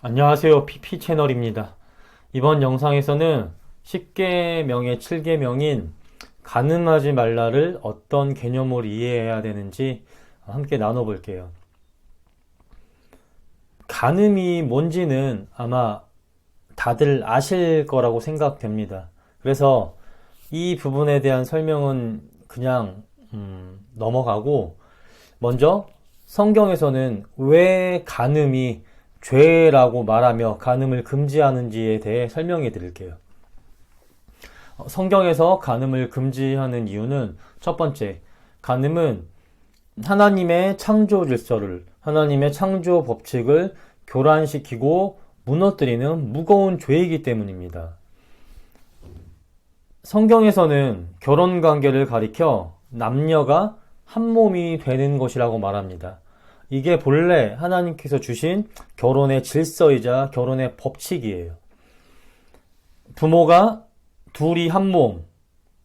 안녕하세요. PP 채널입니다. 이번 영상에서는 10개명의 7개명인 가늠하지 말라를 어떤 개념으로 이해해야 되는지 함께 나눠볼게요. 가늠이 뭔지는 아마 다들 아실 거라고 생각됩니다. 그래서 이 부분에 대한 설명은 그냥 음, 넘어가고 먼저 성경에서는 왜 간음이 죄라고 말하며 간음을 금지하는지에 대해 설명해 드릴게요. 어, 성경에서 간음을 금지하는 이유는 첫 번째, 간음은 하나님의 창조 질서를, 하나님의 창조 법칙을 교란시키고 무너뜨리는 무거운 죄이기 때문입니다. 성경에서는 결혼 관계를 가리켜 남녀가 한 몸이 되는 것이라고 말합니다. 이게 본래 하나님께서 주신 결혼의 질서이자 결혼의 법칙이에요. 부모가 둘이 한 몸,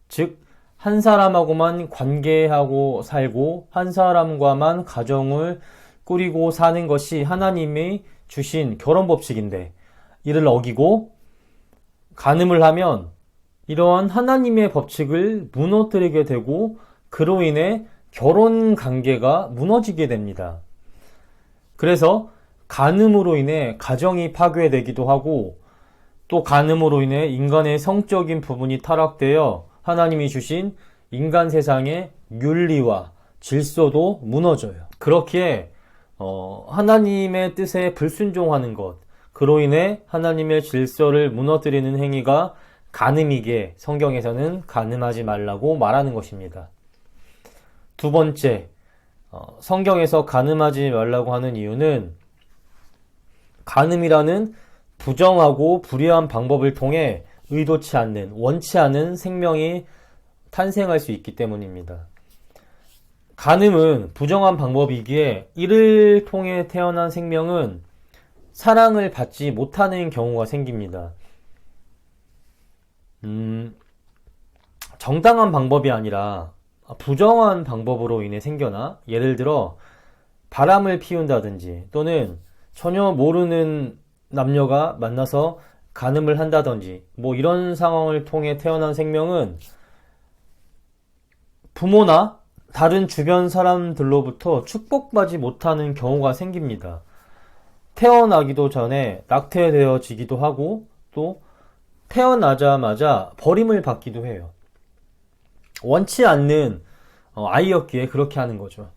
즉, 한 사람하고만 관계하고 살고, 한 사람과만 가정을 꾸리고 사는 것이 하나님이 주신 결혼 법칙인데, 이를 어기고, 간음을 하면, 이러한 하나님의 법칙을 무너뜨리게 되고, 그로 인해 결혼 관계가 무너지게 됩니다. 그래서 간음으로 인해 가정이 파괴되기도 하고 또 간음으로 인해 인간의 성적인 부분이 타락되어 하나님이 주신 인간 세상의 윤리와 질서도 무너져요. 그렇기에 어, 하나님의 뜻에 불순종하는 것, 그로 인해 하나님의 질서를 무너뜨리는 행위가 간음이게 성경에서는 간음하지 말라고 말하는 것입니다. 두 번째, 어, 성경에서 간음하지 말라고 하는 이유는 간음이라는 부정하고 불의한 방법을 통해 의도치 않는, 원치 않은 생명이 탄생할 수 있기 때문입니다. 간음은 부정한 방법이기에 이를 통해 태어난 생명은 사랑을 받지 못하는 경우가 생깁니다. 음, 정당한 방법이 아니라 부정한 방법으로 인해 생겨나 예를 들어 바람을 피운다든지 또는 전혀 모르는 남녀가 만나서 간음을 한다든지 뭐 이런 상황을 통해 태어난 생명은 부모나 다른 주변 사람들로부터 축복받지 못하는 경우가 생깁니다. 태어나기도 전에 낙태되어지기도 하고 또 태어나자마자 버림을 받기도 해요. 원치 않는 어, 아이였기에 그렇게 하는 거죠.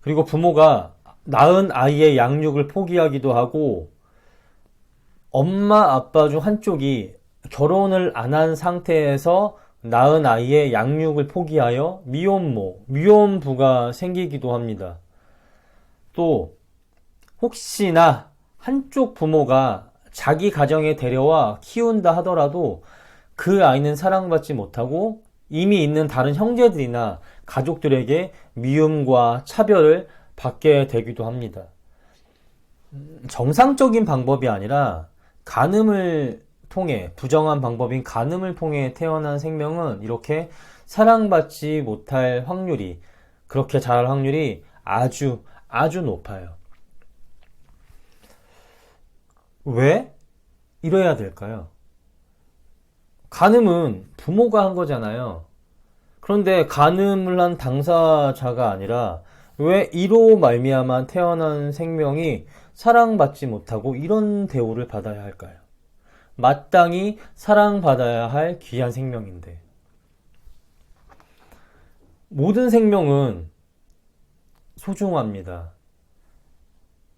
그리고 부모가 낳은 아이의 양육을 포기하기도 하고 엄마 아빠 중 한쪽이 결혼을 안 한 상태에서 낳은 아이의 양육을 포기하여 미혼모, 미혼부가 생기기도 합니다. 또 혹시나 한쪽 부모가 자기 가정에 데려와 키운다 하더라도 그 아이는 사랑받지 못하고 이미 있는 다른 형제들이나 가족들에게 미움과 차별을 받게 되기도 합니다. 정상적인 방법이 아니라 간음을 통해 부정한 방법인 간음을 통해 태어난 생명은 이렇게 사랑받지 못할 확률이 그렇게 자랄 확률이 아주 아주 높아요. 왜 이래야 될까요? 간음은 부모가 한 거잖아요. 그런데 간음을 한 당사자가 아니라 왜 이로 말미암아 태어난 생명이 사랑받지 못하고 이런 대우를 받아야 할까요? 마땅히 사랑받아야 할 귀한 생명인데. 모든 생명은 소중합니다.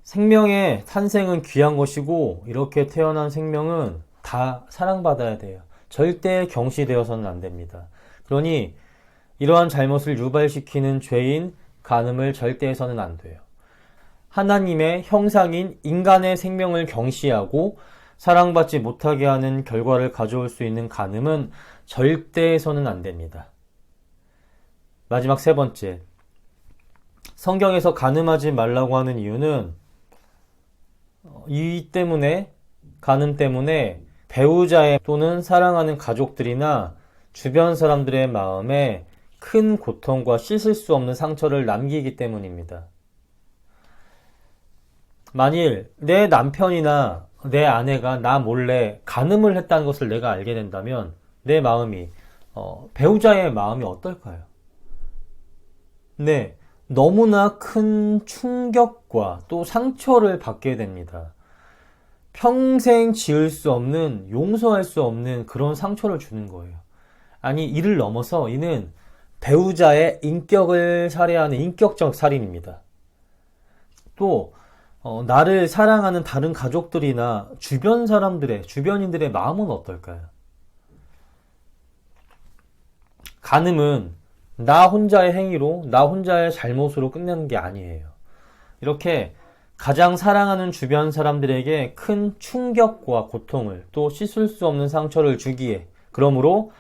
생명의 탄생은 귀한 것이고, 이렇게 태어난 생명은 다 사랑받아야 돼요. 절대 경시되어서는 안 됩니다. 그러니 이러한 잘못을 유발시키는 죄인 간음을 절대 해서는 안 돼요. 하나님의 형상인 인간의 생명을 경시하고 사랑받지 못하게 하는 결과를 가져올 수 있는 간음은 절대 해서는 안 됩니다. 마지막 세 번째. 성경에서 간음하지 말라고 하는 이유는 이 때문에, 간음 때문에 배우자의 또는 사랑하는 가족들이나 주변 사람들의 마음에 큰 고통과 씻을 수 없는 상처를 남기기 때문입니다. 만일 내 남편이나 내 아내가 나 몰래 간음을 했다는 것을 내가 알게 된다면 내 마음이 어, 배우자의 마음이 어떨까요? 네, 너무나 큰 충격과 또 상처를 받게 됩니다. 평생 지을 수 없는, 용서할 수 없는 그런 상처를 주는 거예요. 아니, 이를 넘어서 이는 배우자의 인격을 살해하는 인격적 살인입니다. 또, 어, 나를 사랑하는 다른 가족들이나 주변 사람들의, 주변인들의 마음은 어떨까요? 간음은 나 혼자의 행위로, 나 혼자의 잘못으로 끝내는 게 아니에요. 이렇게 가장 사랑하는 주변 사람들에게 큰 충격과 고통을 또 씻을 수 없는 상처를 주기에, 그러므로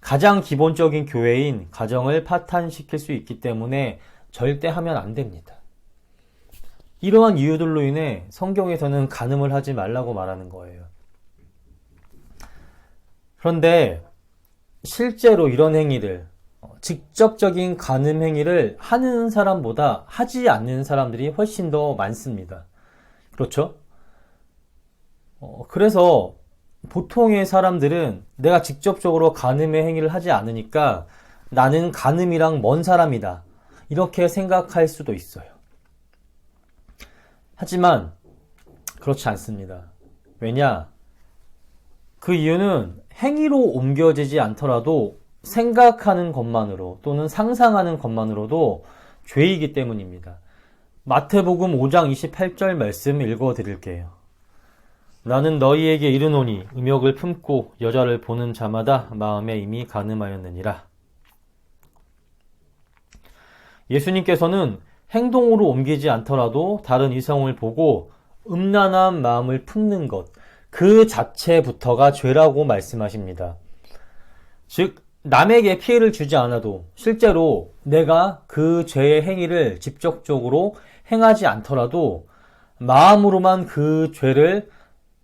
가장 기본적인 교회인 가정을 파탄시킬 수 있기 때문에 절대 하면 안 됩니다. 이러한 이유들로 인해 성경에서는 간음을 하지 말라고 말하는 거예요. 그런데 실제로 이런 행위를 어, 직접적인 간음 행위를 하는 사람보다 하지 않는 사람들이 훨씬 더 많습니다. 그렇죠? 어, 그래서 보통의 사람들은 내가 직접적으로 간음의 행위를 하지 않으니까 나는 간음이랑 먼 사람이다. 이렇게 생각할 수도 있어요. 하지만 그렇지 않습니다. 왜냐? 그 이유는 행위로 옮겨지지 않더라도 생각하는 것만으로 또는 상상하는 것만으로도 죄이기 때문입니다. 마태복음 5장 28절 말씀 읽어 드릴게요. 나는 너희에게 이르노니 음욕을 품고 여자를 보는 자마다 마음에 이미 가늠하였느니라. 예수님께서는 행동으로 옮기지 않더라도 다른 이성을 보고 음란한 마음을 품는 것, 그 자체부터가 죄라고 말씀하십니다. 즉, 남에게 피해를 주지 않아도 실제로 내가 그 죄의 행위를 직접적으로 행하지 않더라도 마음으로만 그 죄를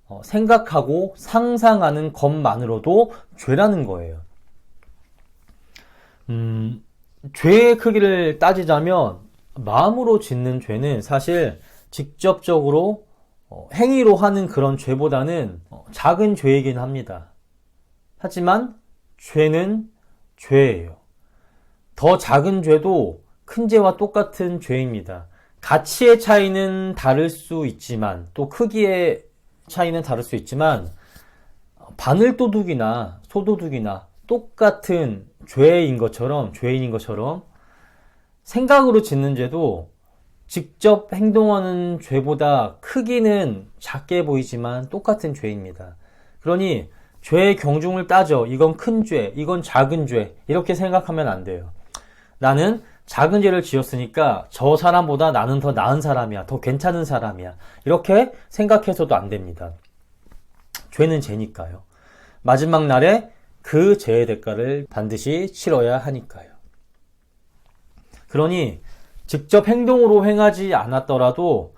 어, 생각하고 상상하는 것만으로도 죄라는 거예요. 음, 죄의 크기를 따지자면 마음으로 짓는 죄는 사실 직접적으로 어, 행위로 하는 그런 죄보다는 어, 작은 죄이긴 합니다. 하지만 죄는 죄예요. 더 작은 죄도 큰 죄와 똑같은 죄입니다. 가치의 차이는 다를 수 있지만 또 크기의 차이는 다를 수 있지만 바늘도둑이나 소도둑이나 똑같은 죄인 것처럼 죄인인 것처럼 생각으로 짓는 죄도 직접 행동하는 죄보다 크기는 작게 보이지만 똑같은 죄입니다. 그러니 죄의 경중을 따져 이건 큰 죄, 이건 작은 죄 이렇게 생각하면 안 돼요. 나는 작은 죄를 지었으니까 저 사람보다 나는 더 나은 사람이야, 더 괜찮은 사람이야 이렇게 생각해서도 안 됩니다. 죄는 죄니까요. 마지막 날에 그 죄의 대가를 반드시 치러야 하니까요. 그러니 직접 행동으로 행하지 않았더라도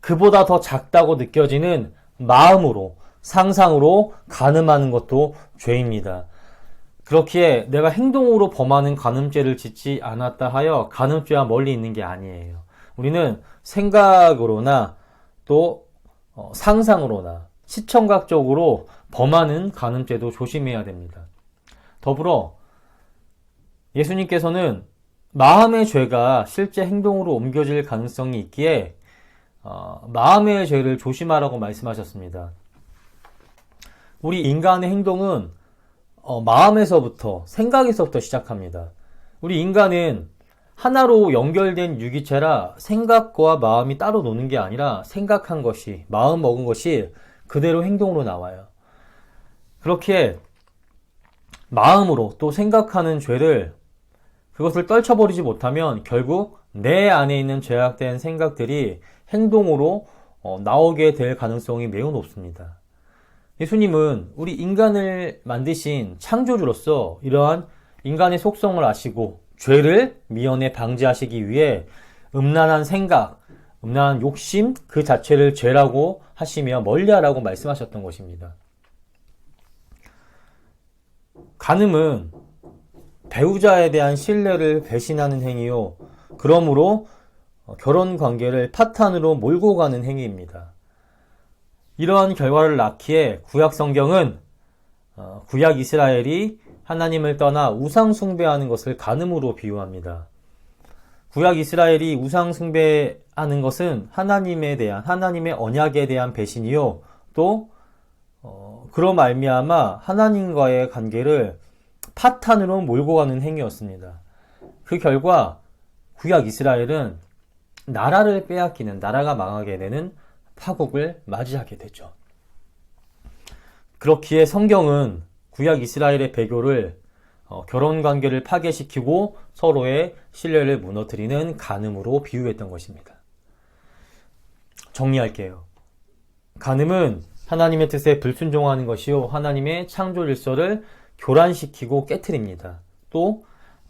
그보다 더 작다고 느껴지는 마음으로, 상상으로 가늠하는 것도 죄입니다. 그렇기에 내가 행동으로 범하는 간음죄를 짓지 않았다 하여 간음죄와 멀리 있는 게 아니에요. 우리는 생각으로나 또 어, 상상으로나 시청각적으로 범하는 간음죄도 조심해야 됩니다. 더불어 예수님께서는 마음의 죄가 실제 행동으로 옮겨질 가능성이 있기에 어, 마음의 죄를 조심하라고 말씀하셨습니다. 우리 인간의 행동은 어, 마음에서부터 생각에서부터 시작합니다. 우리 인간은 하나로 연결된 유기체라 생각과 마음이 따로 노는 게 아니라 생각한 것이 마음 먹은 것이 그대로 행동으로 나와요. 그렇게 마음으로 또 생각하는 죄를 그것을 떨쳐버리지 못하면 결국 내 안에 있는 죄악된 생각들이 행동으로 어, 나오게 될 가능성이 매우 높습니다. 예수님은 우리 인간을 만드신 창조주로서 이러한 인간의 속성을 아시고 죄를 미연에 방지하시기 위해 음란한 생각, 음란한 욕심 그 자체를 죄라고 하시며 멀리하라고 말씀하셨던 것입니다. 간음은 배우자에 대한 신뢰를 배신하는 행위요. 그러므로 결혼 관계를 파탄으로 몰고 가는 행위입니다. 이러한 결과를 낳기에 구약 성경은 어, 구약 이스라엘이 하나님을 떠나 우상 숭배하는 것을 간음으로 비유합니다. 구약 이스라엘이 우상 숭배하는 것은 하나님에 대한 하나님의 언약에 대한 배신이요 또 어, 그로 말미암아 하나님과의 관계를 파탄으로 몰고 가는 행위였습니다. 그 결과 구약 이스라엘은 나라를 빼앗기는 나라가 망하게 되는 파국을 맞이하게 되죠. 그렇기에 성경은 구약 이스라엘의 배교를 어, 결혼 관계를 파괴시키고 서로의 신뢰를 무너뜨리는 간음으로 비유했던 것입니다. 정리할게요. 간음은 하나님의 뜻에 불순종하는 것이요 하나님의 창조 질서를 교란시키고 깨뜨립니다. 또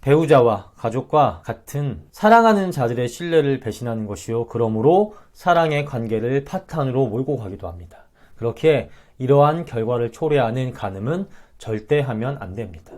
배우자와 가족과 같은 사랑하는 자들의 신뢰를 배신하는 것이요 그러므로 사랑의 관계를 파탄으로 몰고 가기도 합니다. 그렇게 이러한 결과를 초래하는 간음은 절대 하면 안 됩니다.